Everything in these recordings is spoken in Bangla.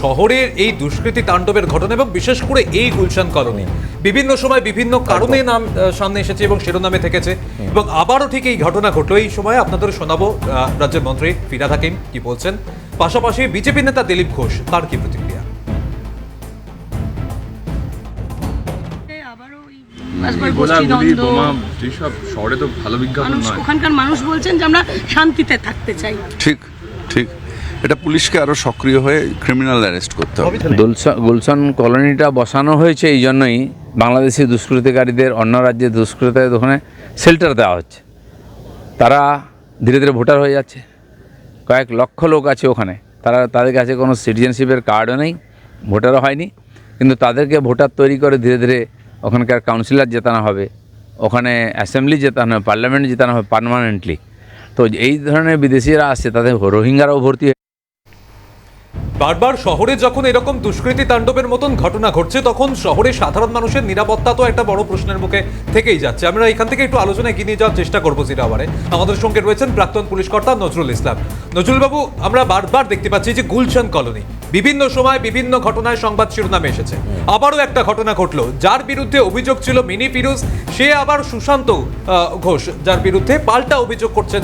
শহরের এই দুষ্কৃতী তাণ্ডবের ঘটনা এবং বিশেষ করে এই গুলশান কলোনি। বিভিন্ন সময় বিভিন্ন কারণে নাম সামনে এসেছে এবং শিরোনামে থেকেছে। এবং আবারও ঠিক এই ঘটনা ঘটলো। এই সময় আপনাদের শোনাবো রাজ্যের মন্ত্রী ফিরাদ হাকিম কি বলছেন। পাশাপাশি বিজেপি নেতা দিলীপ ঘোষ তার কি প্রতিক্রিয়া? আবারও ওই বাসবার গোলাগুলি গোষ্ঠীদ্বন্দ্ব বোমা যেসব শহরে তো ভালো বিজ্ঞাপন মানুষ ওখানকার মানুষ বলছেন যে আমরা শান্তিতে থাকতে চাই। ঠিক ঠিক। এটা পুলিশকে আরও সক্রিয় হয়ে ক্রিমিনাল অ্যারেস্ট করতে হবে। গুলশান গুলশান কলোনিটা বসানো হয়েছে এই জন্যই বাংলাদেশি দুষ্কৃতিকারীদের অন্য রাজ্যের দুষ্কৃতিকারীদের ওখানে শেল্টার দেওয়া হচ্ছে। তারা ধীরে ধীরে ভোটার হয়ে যাচ্ছে। কয়েক লক্ষ লোক আছে ওখানে। তারা তাদের কাছে কোনো সিটিজেনশিপের কার্ডও নেই ভোটারও হয়নি। কিন্তু তাদেরকে ভোটার তৈরি করে ধীরে ধীরে ওখানকার কাউন্সিলর জেতানো হবে ওখানে অ্যাসেম্বলি জেতানো হবে পার্লামেন্ট জেতানো হবে পার্মানেন্টলি তো এই ধরনের বিদেশিরা আসছে তাদের রোহিঙ্গারাও ভর্তি বারবার শহরে যখন এরকম দুষ্কৃতী তাণ্ডবের মতন ঘটনা ঘটছে তখন শহরে সাধারণ মানুষের নিরাপত্তা তো একটা বড় প্রশ্নের মুখে থেকেই যাচ্ছে। আমরা এখান থেকে একটু আলোচনা এগিয়ে নিয়ে যাওয়ার চেষ্টা করব জিরাবারে আমাদের সঙ্গে রয়েছেন প্রাক্তন পুলিশ কর্তা নজরুল ইসলাম। নজরুল বাবু আমরা বারবার দেখতে পাচ্ছি যে গুলশান কলোনি বিভিন্ন সময় বিভিন্ন ঘটনায় সংবাদ শিরোনামে এসেছে। আবারও একটা ঘটনা ঘটলো যার বিরুদ্ধে অভিযোগ ছিল মিনি ফিরোজ সে আবার সুশান্ত ঘোষ যার বিরুদ্ধে পাল্টা অভিযোগ করছেন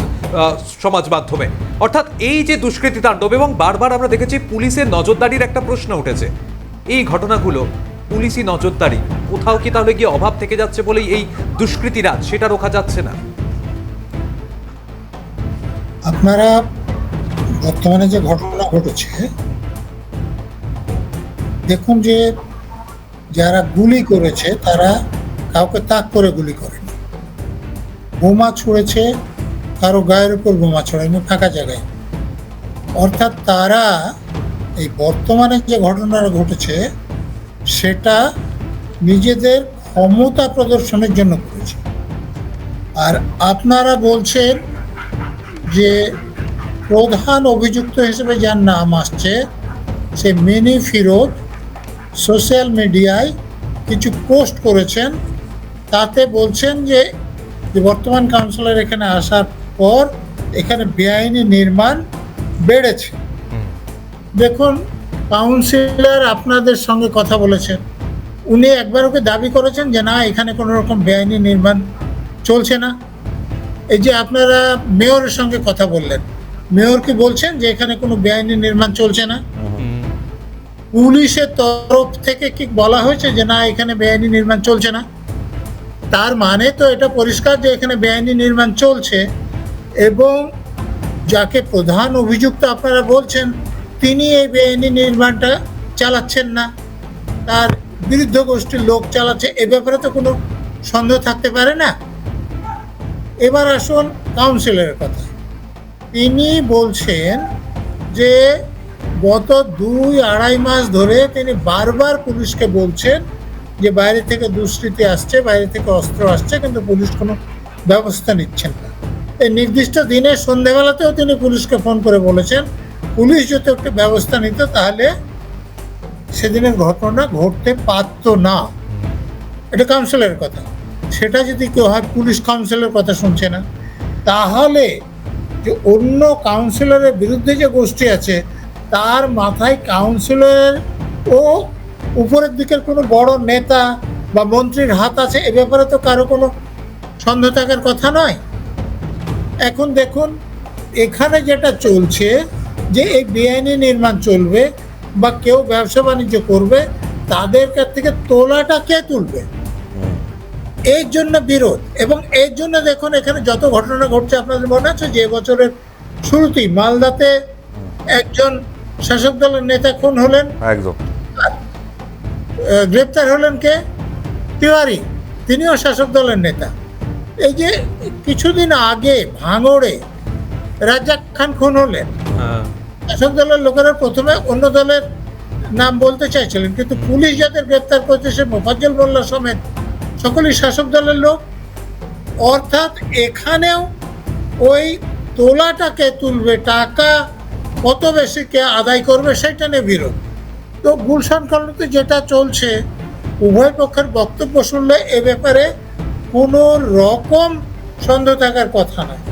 সমাজ মাধ্যমে। অর্থাৎ এই যে দুষ্কৃতী তাণ্ডব এবং বারবার আমরা দেখেছি পুলিশের নজরদারির একটা প্রশ্ন উঠেছে। এই ঘটনাগুলো পুলিশি নজরদারি, কোথাও কি তাহলে গিয়ে অভাব থেকে যাচ্ছে বলেই এই দুষ্কৃতীরা সেটা রোখা যাচ্ছে না? আপনারা বর্তমানে যে ঘটনা ঘটেছে, দেখুন যে যারা গুলি করেছে, তারা কাউকে তাক করে গুলি করেনি। বোমা ছুঁড়েছে, কারও গায়ের উপর বোমা ছড়ায়নি, ফাঁকা জায়গায়। অর্থাৎ তারা এই বর্তমানে যে ঘটনাটা ঘটেছে, সেটা নিজেদের ক্ষমতা প্রদর্শনের জন্য করেছে। আর আপনারা বলছেন যে প্রধান অভিযুক্ত হিসেবে যার নাম আসছে, সে মিনি ফিরোজ, সোশ্যাল মিডিয়ায় কিছু পোস্ট করেছেন। তাতে বলছেন যে যে বর্তমান কাউন্সিলর এখানে আসার পর এখানে বেআইনি নির্মাণ বেড়েছে। দেখুন কাউন্সিলর আপনাদের সঙ্গে কথা বলেছেন। উনি একবার ওকে দাবি করেছেন যে, না, এখানে কোনো রকম বেআইনি নির্মাণ চলছে না। এই যে আপনারা মেয়রের সঙ্গে কথা বললেন, মেয়র কি বলছেন যে, এখানে কোনো বেআইনি নির্মাণ চলছে না? পুলিশের তরফ থেকে কি বলা হয়েছে যে, না, এখানে বেআইনি নির্মাণ চলছে না? তার মানে তো এটা পরিষ্কার যে, এখানে বেআইনি নির্মাণ চলছে এবং যাকে প্রধান অভিযুক্ত আপনারা বলছেন তিনি এই বেআইনি নির্মাণটা চালাচ্ছেন না। তার বিরুদ্ধ গোষ্ঠীর লোক চালাচ্ছে, এ ব্যাপারে তো কোনো সন্দেহ থাকতে পারে না। এবার আসুন কাউন্সিলরের কথা তিনি বলছেন যে, গত দুই আড়াই মাস ধরে তিনি বারবার পুলিশকে বলছেন যে, বাইরে থেকে দুষ্কৃতি আসছে, বাইরে থেকে অস্ত্র আসছে, কিন্তু পুলিশ কোনো ব্যবস্থা নিচ্ছেন না। এই নির্দিষ্ট দিনে সন্ধেবেলাতেও তিনি পুলিশকে ফোন করে বলেছেন পুলিশ যদি একটা ব্যবস্থা নিত, তাহলে সেদিনের ঘটনা ঘটতে পারতো না। এটা কাউন্সিলের কথা। সেটা যদি কেউ হয়, পুলিশ কাউন্সিলের কথা শুনছে না। তাহলে যে অন্য কাউন্সিলরের বিরুদ্ধে যে গোষ্ঠী আছে, তার মাথায় কাউন্সিলরের ও উপরের দিকের কোনো বড় নেতা বা মন্ত্রীর হাত আছে, এ ব্যাপারে তো কারও কোনো সন্দেহ থাকার কথা নয়। এখন দেখুন, এখানে যেটা চলছে যে এই বেআইনি নির্মাণ চলবে বা কেউ ব্যবসা বাণিজ্য করবে তাদের কাছ থেকে তোলাটা কে তুলবে? এর জন্য বিরোধ। এবং এর জন্য দেখুন এখানে যত ঘটনা ঘটছে আপনাদের মনে আছে যে বছরের শুরুতেই মালদাতে একজন শাসক দলের নেতা খুন হলেন? একদম। গ্রেপ্তার হলেন কে? তিওয়ারি। তিনিও শাসক দলের নেতা। এই যে কিছুদিন আগে ভাঙড়ে রাজ্জাক খান খুন হলেন। শাসক দলের লোকেরা প্রথমে অন্য দলের নাম বলতে চাইছিলেন, কিন্তু পুলিশ যাদের গ্রেপ্তার করেছে সে মোফাজ্জল মোল্লা সমেত সকলেই শাসক দলের লোক। অর্থাৎ এখানেও ওই তোলাটাকে তুলবে, টাকা কত বেশি কে আদায় করবে, সেটা নিয়ে বিরোধ। তো গুলশান কলোনিতে যেটা চলছে, উভয় পক্ষের বক্তব্য শুনলে এ ব্যাপারে কোনো রকম সন্দেহ থাকার কথা নয়।